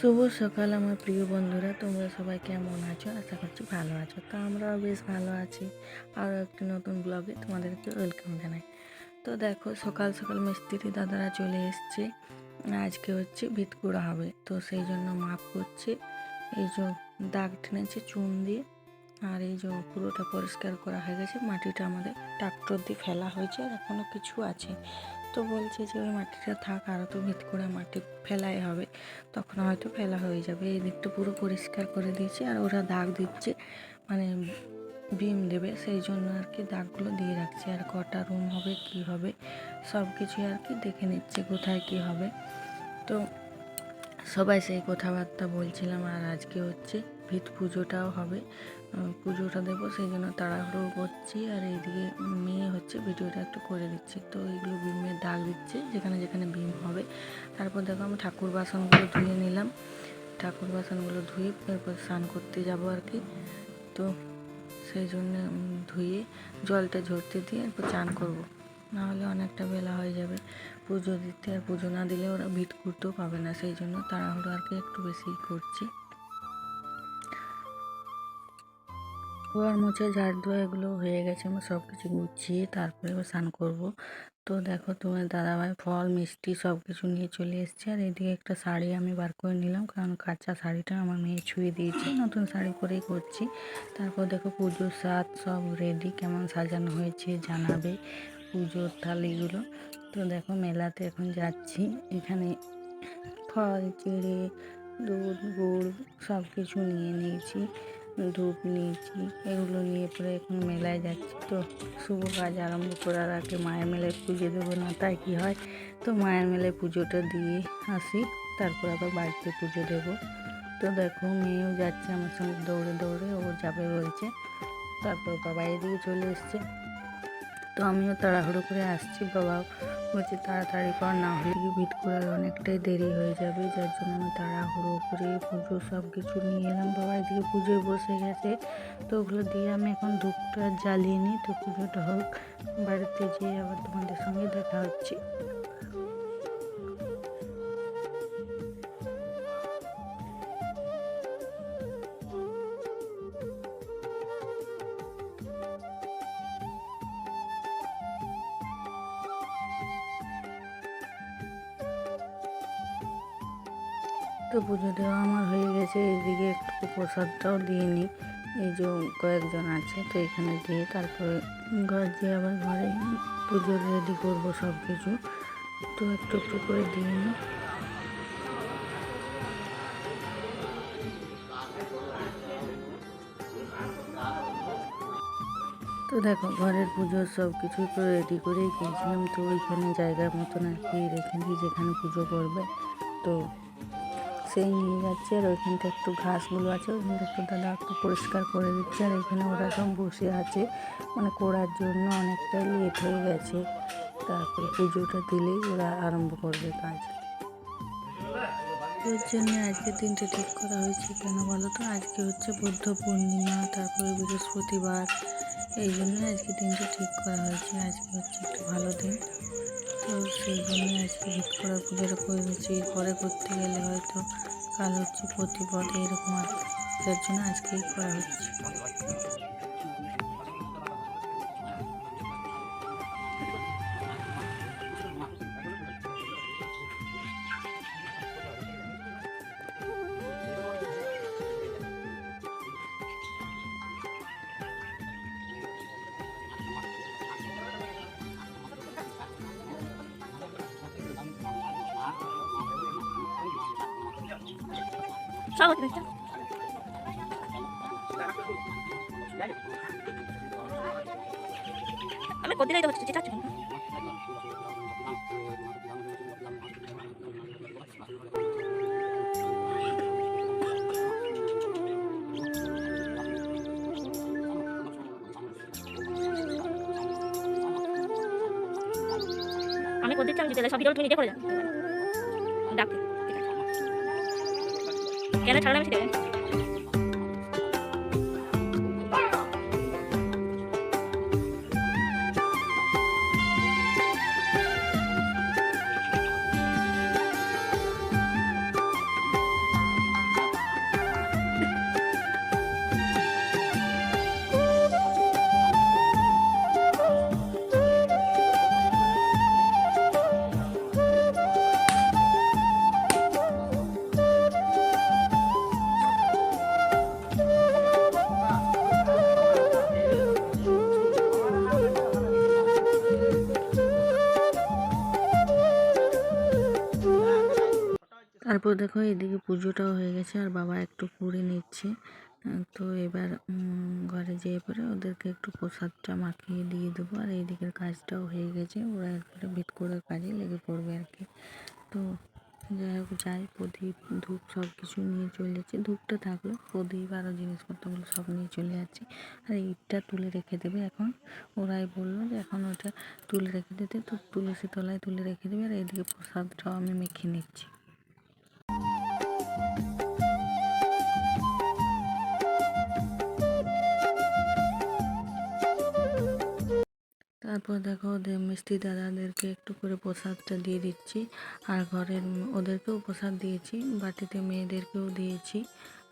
শুভ সকাল আমার প্রিয় বন্ধুরা, তোমরা সবাই কেমন আছো? আশা করছি ভালো আছো। তো আমরাও বেশ ভালো আছি। আরও একটি নতুন ব্লগে তোমাদেরকে ওয়েলকাম জানাই। তো দেখো, সকাল সকাল মিস্ত্রি দাদারা চলে এসছে। আজকে হচ্ছে ভিত কুড়া হবে। তো সেই জন্য মাপ করছে। এই যে দাগ টেনেছে চুন দিয়ে। আর এই যে পুরোটা পরিষ্কার করা হয়ে গেছে। মাটিটা আমাদের ট্রাক্টর দিয়ে ফেলা হয়েছে আর এখনও কিছু আছে। তো বলছে যে, ওই মাটিটা থাক আরও তো ভিত করে মাটি ফেলাই হবে। তখন হয়তো ফেলা হয়ে যাবে। এই দিকটা পুরো পরিষ্কার করে দিয়েছে আর ওরা দাগ দিচ্ছে মানে বিম দেবে, সেই জন্য আর কি দাগগুলো দিয়ে রাখছে। আর কটা রুম হবে, কি হবে সব কিছুই আর কি দেখে নিচ্ছে কোথায় কি হবে। তো সবাই সেই কথাবার্তা বলছিলাম আর আজকে হচ্ছে ভিত পুজোটাও হবে। পুজোটা দেবো, সেই জন্য তাড়াহুড়ো করছি। আর এইদিকে মেয়ে হচ্ছে, ভিডিওটা একটু করে দিচ্ছে। তো এইগুলো বিমের দাগ দিচ্ছে, যেখানে যেখানে বিম হবে। তারপর দেখো আমি ঠাকুর বাসনগুলো ধুয়ে নিলাম। ঠাকুর বাসনগুলো ধুয়ে এরপর স্নান করতে যাব আর কি। তো সেই জন্য ধুয়ে জলটা ঝরতে দিয়ে এরপর চান করব। নাহলে অনেকটা বেলা হয়ে যাবে। পুজো দিতে আর পুজো না দিলে ওরা ভিট করতেও পাবে না। সেই জন্য তাড়াহুড়ো আর কি একটু বেশি করছি। ঘর মুছে, ঝাড় দেওয়া এগুলো হয়ে গেছে। আমার সব কিছু গুছিয়ে তারপরে স্নান করব। তো দেখো তোমার দাদাভাই ফল, মিষ্টি সব কিছু নিয়ে চলে এসছে। আর এদিকে একটা শাড়ি আমি বার করে নিলাম, কারণ কাঁচা শাড়িটা আমার মেয়ে ছুঁয়ে দিয়েছে। নতুন শাড়ি পরেই করছি। তারপর দেখো পুজোর স্বাদ সব রেডি কেমন সাজানো হয়েছে জানাবে পুজোর থালিগুলো। তো দেখো মেলাতে এখন যাচ্ছি। এখানে ফল, চিড়ে, দুধ, গুড় সব কিছু নিয়ে নিয়েছি। ধূপ নিয়েছি, এগুলো নিয়ে পরে এখন মেলায় যাচ্ছি। তো শুভ কাজ আরম্ভ করার আগে মায়ের মেলায় পুজো দেবো না, তাই কী হয়? তো মায়ের মেলায় পুজোটা দিয়ে আসি, তারপর আবার বাড়িতে পুজো দেবো। তো দেখো, মেয়েও যাচ্ছে আমার সঙ্গে দৌড়ে দৌড়ে, ও যাবে বলছে। তারপর বাবা এদিকে চলে এসছে। তো আমিও তাড়াহুড়ো করে আসছি। বাবা বলছে, তাড়াতাড়ি কর, না হলে ভিট করার অনেকটাই দেরি হয়ে যাবে। যার জন্য আমি তাড়াহুড়ো করে পুজো সব কিছু নিয়ে এলাম। বাবা এদিকে পুজোয় বসে গেছে। তো ওগুলো দিয়ে আমি এখন ধূপটা জ্বালিয়ে নিই। তো পুজোটা হোক, বাড়িতে যেয়ে আবার তোমাদের সঙ্গে দেখা হচ্ছে। তো পুজো দেওয়া আমার হয়ে গেছে, এইদিকে একটু প্রসাদটাও দিয়ে নিই। এই যে কয়েকজন আছে, তো এখানে দিয়ে তারপরে ঘর দিয়ে আবার ঘরে পুজো রেডি করব সব কিছু তো একটু একটু করে দিয়ে নিই। তো দেখো, ঘরের পুজোর সব কিছু তো রেডি করেই গিয়েছিলাম তো ওইখানে জায়গার মতন আর কি রেখে দিই যেখানে পুজো করবে। তো সেই নিয়ে যাচ্ছে আর ওইখানটা একটু ঘাসগুলো আছে ওইখানটা একটু দাদা একটু পরিষ্কার করে দিচ্ছে আর এখানে ওরা সব বসে আছে। মানে করার জন্য অনেকটাই লেট হয়ে গেছে। তারপরে পুজোটা দিলেই ওরা আরম্ভ করবে কাজ। এর জন্য আজকের দিনটা ঠিক করা হয়েছে কেন বলো তো? আজকে হচ্ছে বুদ্ধ পূর্ণিমা, তারপরে বৃহস্পতিবার। এই জন্য আজকে দিনটা ঠিক করা হয়েছে। আজকে হচ্ছে একটু ভালো দিন। তো সেই জন্য আজকে হিট করা যেরকম দিচ্ছি পরে করতে গেলে হয়তো কাল হচ্ছে প্রতিপদে, এরকম আর। যার জন্য আজকেই করা হচ্ছে তো হচ্ছে যেটা হচ্ছে আমি কদিন চাই দিতে সব ভিডিও তুমি নিজে করে ঠিক আছে। কেন ছাড়লাম সেটা তারপর দেখো এদিকে পুজোটাও হয়ে গেছে, আর বাবা একটু করে নিচ্ছে। তো এবার ঘরে যেয়ে পরে ওদেরকে একটু প্রসাদটা মাখিয়ে দিয়ে দেবো। আর এইদিকের কাজটাও হয়ে গেছে, ওরা এরপরে ভিত করে কাজে লেগে পড়বে আর কি। তো যাই হোক, যাই, প্রদীপ, ধূপ সব কিছু নিয়ে চলে যাচ্ছে। ধূপটা থাকল, প্রদীপ আরও জিনিসপত্রগুলো সব নিয়ে চলে যাচ্ছে। আর ইটটা তুলে রেখে দেবে এখন। ওরাই বলল যে এখন ওটা তুলে রেখে দিতে, তো তুলসী তলায় তুলে রেখে দেবে। আর এইদিকে প্রসাদটাও আমি মেখে নিচ্ছি। তারপর দেখো ওদের মিষ্টি দাদাদেরকে একটু করে প্রসাদটা দিয়ে দিচ্ছি। আর ঘরের ওদেরকেও প্রসাদ দিয়েছি, বাটিতে মেয়েদেরকেও দিয়েছি,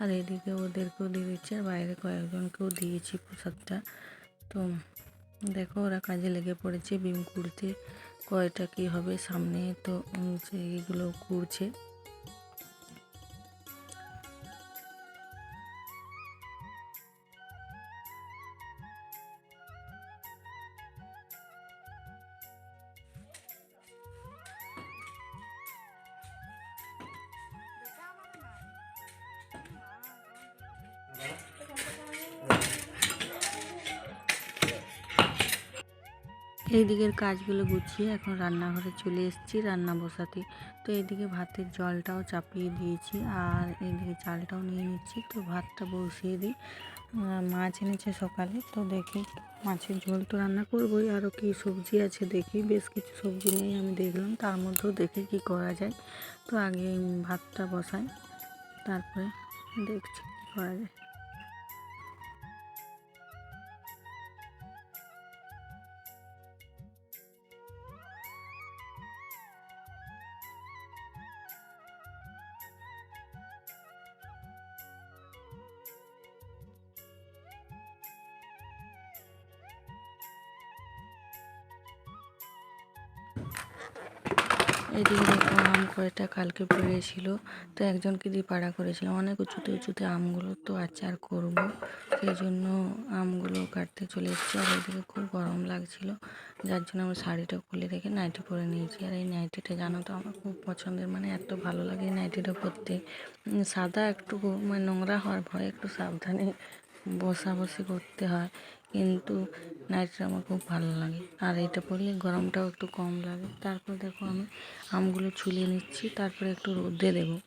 আর এদিকে ওদেরকেও দিয়ে দিচ্ছি, আর বাইরে কয়েকজনকেও দিয়েছি প্রসাদটা। তো দেখো ওরা কাজে লেগে পড়েছে, বিম কুড়তে কয়টা কী হবে সামনে তো সেইগুলো কুড়ছে। এই দিকের কাজগুলো গুছিয়ে এখন রান্নাঘরে চলে এসেছি রান্না বসাতে। তো এইদিকে ভাতের জলটাও চাপিয়ে দিয়েছি আর এইদিকে চালটাও নিয়ে নিচ্ছি। তো ভাতটা বসিয়ে দিই। মাছ এনেছে সকালে, তো দেখি মাছের ঝোল তো রান্না করবোই। আরও কি সবজি আছে দেখি, বেশ কিছু সবজি নেই আমি দেখলাম, তার মধ্যেও দেখি কি করা যায়। তো আগে ভাতটা বসাই, তারপরে দেখছি কী করা যায়। এদিকে দেখো আম কয়টা কালকে পেড়েছিল, তো একজনকে দিয়ে পাড়া করেছিলাম। অনেক উঁচুতে উঁচুতে আমগুলো তো আচার করব। সেই জন্য আমগুলো কাটতে চলে এসেছি আর এদিকে খুব গরম লাগছিল। যার জন্য আমি শাড়িটা খুলে রেখে নাইটি পরে নিয়েছি। আর এই নাইটিটা জানো তো আমার খুব পছন্দের মানে এত ভালো লাগে এই নাইটিটা পরতে। সাদা একটু মানে নোংরা হওয়ার ভয়, একটু সাবধানে বসাবসি করতে হয়। কিন্তু নাইটটা আমার খুব ভালো লাগে। আর এটা পরলে গরমটাও একটু কম লাগে। তারপর দেখো আমি আমগুলো ছুলিয়ে নিচ্ছি। তারপরে একটু রোদে দেবো।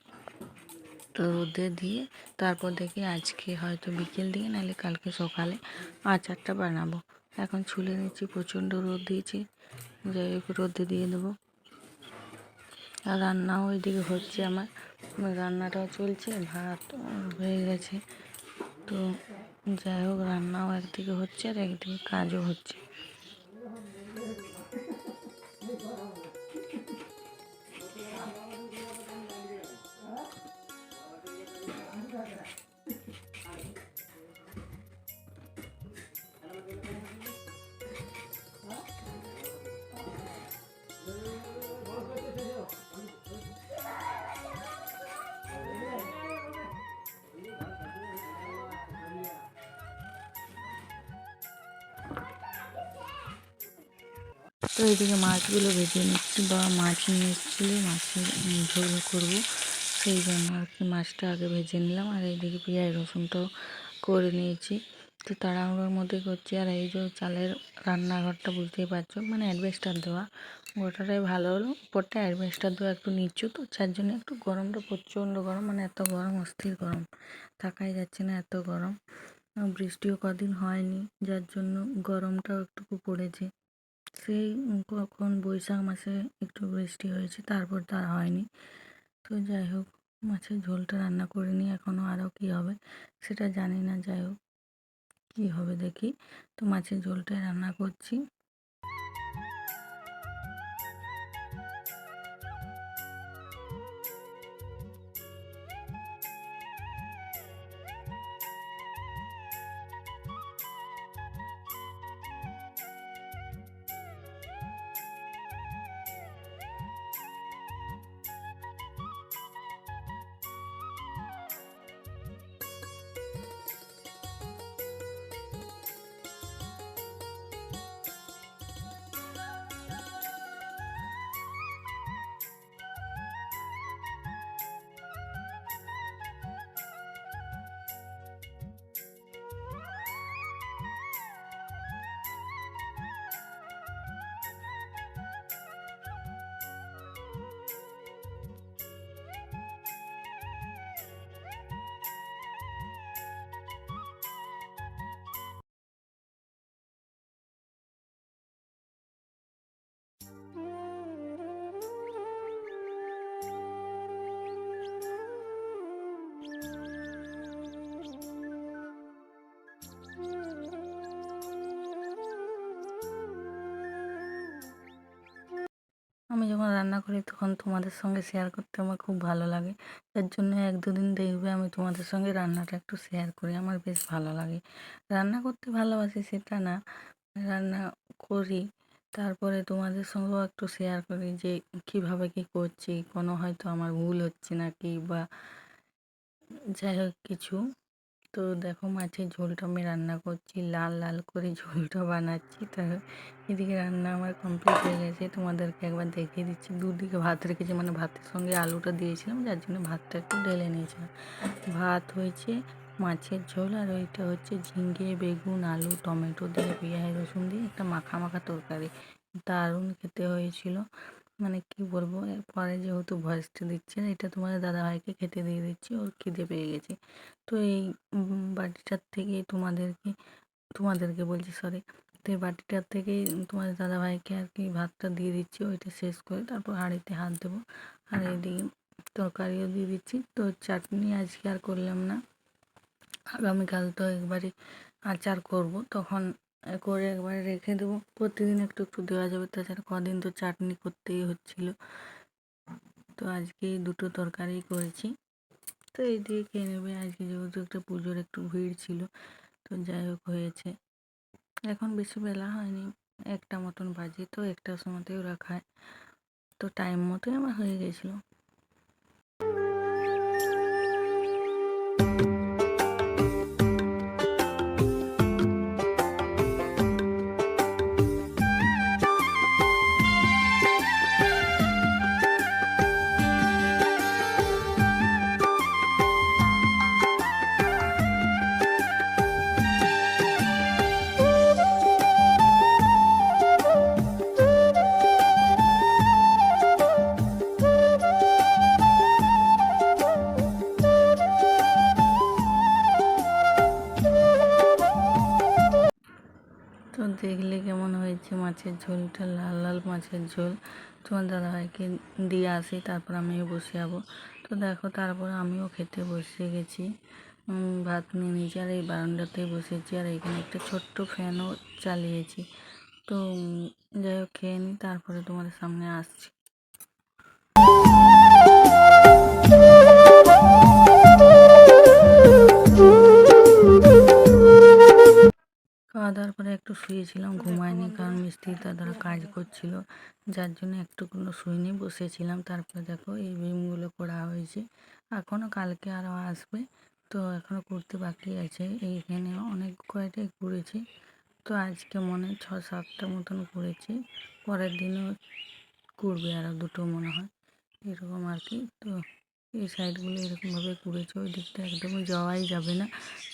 তো রোদে দিয়ে তারপর দেখি আজকে হয়তো বিকেল দিয়ে নাহলে কালকে সকালে আচারটা বানাবো। এখন ছুলে নিচ্ছি, প্রচণ্ড রোদ দিয়েছি। যাই হোক, রোদে দিয়ে দেবো। আর রান্নাও ওইদিকে হচ্ছে আমার। রান্নাটাও চলছে, ভাত হয়ে গেছে। তো যাই হোক রান্নাও একদিকে হচ্ছে আর একদিকে কাজও হচ্ছে। তো এদিকে মাছগুলো ভেজে নিচ্ছি বা মাছ নিয়ে এসেছিল, মাছের ঝোল করব। সেই জন্য আর কি মাছটা আগে ভেজে নিলাম আর এইদিকে পেঁয়াজ রসুনটাও করে নিয়েছি। তো তাড়াহুড়োর মধ্যে করছি আর এই যে চালের রান্নাঘরটা বুঝতেই পারছ মানে অ্যাডভেস্টার দেওয়া। গোটাটাই ভালো হলো, উপরটা অ্যাডভেস্টার দেওয়া একটু নিচু তো, যার জন্য একটু গরমটা প্রচণ্ড গরম মানে এত গরম, অস্থির গরম থাকাই যাচ্ছে না এত গরম। বৃষ্টিও কদিন হয়নি, যার জন্য গরমটাও একটু পড়েছে। সেই কখন বৈশাখ মাসে একটু বৃষ্টি হয়েছে, তারপর তার হয়নি। তো যাই হোক, মাছের ঝোলটা রান্না করে নিই এখনও আরও কী হবে সেটা জানি না, যাই হোক। কী হবে দেখি। তো মাছের ঝোলটাই রান্না করছি। রান্না করি তখন তোমাদের সঙ্গে শেয়ার করতে আমার খুব ভালো লাগে। তার জন্য এক দুদিন দেখবে আমি তোমাদের সঙ্গে রান্নাটা একটু শেয়ার করি, আমার বেশ ভালো লাগে। রান্না করতে ভালোবাসি সেটা না, রান্না করি, তারপরে তোমাদের সঙ্গেও একটু শেয়ার করি যে কীভাবে কি করছি, কোনো হয়তো আমার ভুল হচ্ছে নাকি বা যাই হোক কিছু। তো দেখো মাছের ঝোলটা আমি রান্না করছি, লাল লাল করে ঝোলটা বানাচ্ছি। তো এদিকে রান্না আমার কমপ্লিট হয়ে গেছে। তোমাদেরকে একবার দেখিয়ে দিচ্ছি। দুদিকে ভাত রেখেছি মানে ভাতের সঙ্গে আলুটা দিয়েছিলাম, যার জন্য ভাতটা একটু ঢেলে নিয়েছিলাম। ভাত হয়েছে মাছের ঝোল, আর ওইটা হচ্ছে ঝিঙ্গে বেগুন, আলু, টমেটো দিয়ে পেঁয়াজ, রসুন দিয়ে একটা মাখা মাখা তরকারি। দারুণ খেতে হয়েছিল। মানে কি বলব? পরে যেহেতু ভয়েসটা দিচ্ছে এটা তোমাদের দাদাভাইকে খেতে দিয়ে দিচ্ছি, ওর খিদে পেয়ে গেছে। তো এই বাটিটার থেকে তোমাদেরকে তোমাদেরকে বলছি সরি তো এই বাটিটার থেকে তোমাদের দাদাভাইকে আর কি ভাতটা দিয়ে দিচ্ছি, ওইটা শেষ করে তারপর হাঁড়িতে হাত দেবো। আর এইদিকে তরকারিও দিয়ে দিচ্ছি। তো চাটনি আজকে আর করলাম না। আগামীকাল তো একবারে আচার করব, তখন করে একবারে রেখে দেবো। প্রতিদিন একটু একটু দেওয়া যাবে। তাছাড়া কদিন তো চাটনি করতেই হচ্ছিল। তো আজকে দুটো তরকারি করেছি। তো এই দিয়ে খেয়ে নেবে। আজকে যেহেতু একটা পুজোর একটু ভিড় ছিল, তো যাই হোক হয়েছে। এখন বেশি বেলা হয়নি। একটা মতন বাজে, তো একটার সময়তেই ওরা খায়। তো টাইম মতোই আমার হয়ে গেছিল। ঝোলটা লাল লাল মাছের ঝোল। তোমার দাদাভাইকে দিয়ে আসি, তারপর আমিও বসে যাব। তো দেখো, তারপর আমিও খেতে বসে গেছি। ভাত নিয়ে নিয়েছি, আর এই বারান্দাতেই বসেছি। আর এখানে একটা ছোট্ট ফ্যানও চালিয়েছি। তো যাই হোক, খেয়ে নিই তারপরে তোমাদের সামনে আসছি। খাওয়া দাওয়ার পরে একটু শুয়েছিলাম ঘুমায়নি কারণ মিস্ত্রি দাদারা কাজ করছিল যার জন্য একটু কোনো শুইনি বসেছিলাম। তারপরে দেখো এই বিমগুলো করা হয়েছে এখনও কালকে আরও আসবে তো এখনও করতে বাকি আছে। এইখানে অনেক কয়টাই করেছি তো আজকে মনে হয় ছ সাতটা মতন করেছি পরের দিনও করবে আরও দুটো মনে হয় এরকম আর কি তো এই সাইডগুলো এরকমভাবে করেছে ওই দিকটা একদমই যাওয়াই যাবে না।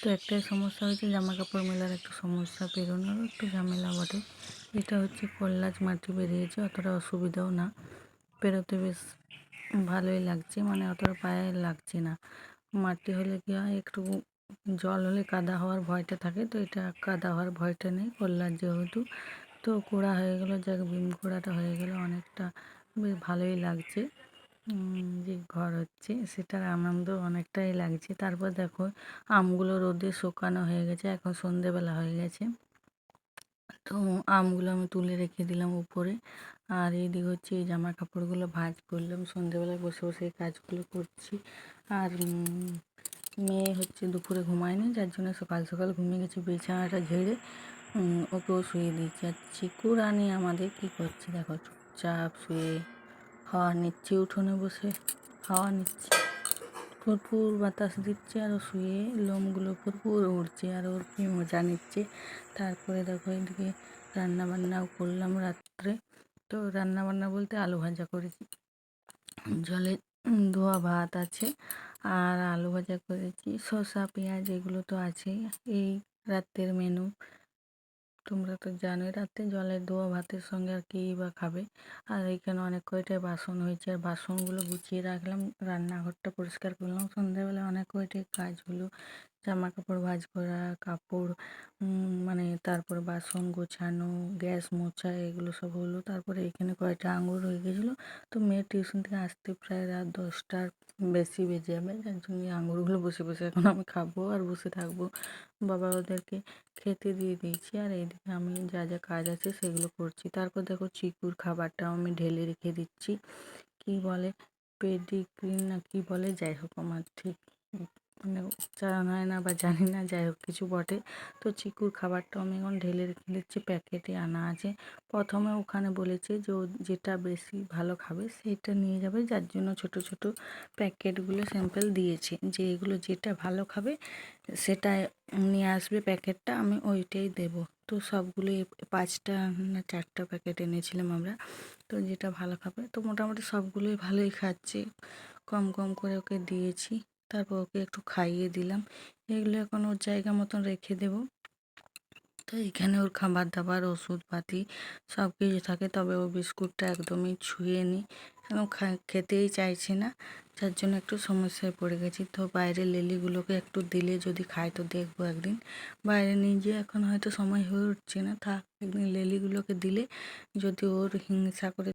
তো একটাই সমস্যা হয়েছে জামা কাপড় মেলার একটু সমস্যা, বেরোনোরও একটু ঝামেলা বটে। এটা হচ্ছে কল্লাজ মাটি বেরিয়েছে, অতটা অসুবিধাও না। পেরোতে বেশ ভালোই লাগছে মানে অতটা পায়ে লাগছে না। মাটি হলে কি হয়, একটু জল হলে কাদা হওয়ার ভয়টা থাকে, তো এটা কাদা হওয়ার ভয়টা নেই কল্লার যেহেতু। তো কোড়া হয়ে গেলো, যাক বিম কোড়াটা হয়ে গেলো, অনেকটা বেশ ভালোই লাগছে। যে ঘর হচ্ছে সেটার আনন্দ অনেকটাই লাগছে। তারপর দেখো, আমগুলো রোদে শুকানো হয়ে গেছে, এখন সন্ধেবেলা হয়ে গেছে। তো আমগুলো আমি তুলে রেখে দিলাম উপরে। আর এইদিকে হচ্ছে এই জামা কাপড়গুলো ভাঁজ করলাম, সন্ধেবেলায় বসে বসে এই কাজগুলো করছি। আর মেয়ে হচ্ছে দুপুরে ঘুমায়নি, যার জন্য সকাল সকাল ঘুমিয়ে গেছে, বিছানাটা ঝেড়ে ওকেও শুয়ে দিচ্ছি আর চিকু রানী আমাদের কী করছে? দেখো, চুপচাপ শুয়ে হাওয়া নিচ্ছে, উঠোনে বসে হাওয়া নিচ্ছে। ভরপুর বাতাস দিচ্ছে, আর শুয়ে লোমগুলো ভরপুর উড়ছে, আর ওর কি মজা নিচ্ছে। তারপরে দেখো এদিকে রান্না বান্নাও করলাম রাত্রে। তো রান্না বান্না বলতে আলু ভাজা করেছি। জলে ধোয়া ভাত আছে, আর আলু ভাজা করেছি। শসা, পেঁয়াজ, এগুলো তো আছেই। এই রাত্রের মেনু তোমরা তো জানোই রাতে জলের দোয়া ভাতের সঙ্গে আর কী বা খাবে। আর এখানে অনেক কয়টাই বাসন হয়েছে। আর বাসনগুলো গুছিয়ে রাখলাম, রান্নাঘরটা পরিষ্কার করলাম। সন্ধ্যাবেলা অনেক কয়টাই কাজগুলো জামা কাপড় ভাঁজ করা, কাপড় মানে তারপর বাসন গোছানো, গ্যাস মোছা, এগুলো সব হলো। তারপরে এখানে কয়েকটা আঙুর হয়ে গেছিল? তো মেয়ের টিউশন থেকে আসতে প্রায় রাত দশটার বেশি বেজে যাবে। যার জন্য আঙুরগুলো বসে বসে এখন আমি খাব আর বসে থাকব। বাবা ওদেরকে খেতে দিয়ে দিয়েছি আর এইদিকে আমি যা যা কাজ আছে সেগুলো করছি। তারপর দেখো চিকুর খাবারটাও আমি ঢেলে রেখে দিচ্ছি। কি বলে? পেডিগ্রি না কি বলে? যাই হোক, আমার ঠিক মানে উচ্চারণ হয় না বা জানি না যাই হোক কিছু বটে। তো চিকুর খাবারটাও আমি এখন ঢেলে রেখে দিচ্ছি, প্যাকেটে আনা আছে। প্রথমে ওখানে বলেছে যে যেটা বেশি ভালো খাবে সেটা নিয়ে যাবে, যার জন্য ছোট ছোট প্যাকেটগুলো স্যাম্পেল দিয়েছে যে এগুলো যেটা ভালো খাবে সেটা নিয়ে আসবে প্যাকেটটা, আমি ওইটাই দেব। তো সবগুলো পাঁচটা না চারটা প্যাকেট এনেছিলাম আমরা, তো যেটা ভালো খাবে। তো মোটামুটি সবগুলোই ভালোই খাচ্ছে। কম কম করে ওকে দিয়েছি। তারপর ওকে একটু খাইয়ে দিলাম। এগুলো এখন ওর জায়গা মতন রেখে দেবো। তো এখানে ওর খাবার দাবার, ওষুধপাতি সব কিছু থাকে, তবে ও বিস্কুটটা একদমই ছুঁয়ে নি। একদম খেতেই চাইছে না, যার জন্য একটু সমস্যায় পড়ে গেছি। তো বাইরে লেলিগুলোকে একটু দিলে যদি খায় তো দেখব একদিন। বাইরে নিজে এখন হয়তো সময় হয়ে উঠছে না। থাক, একদিন লেলিগুলোকে দিলে যদি ওর হিংসা করে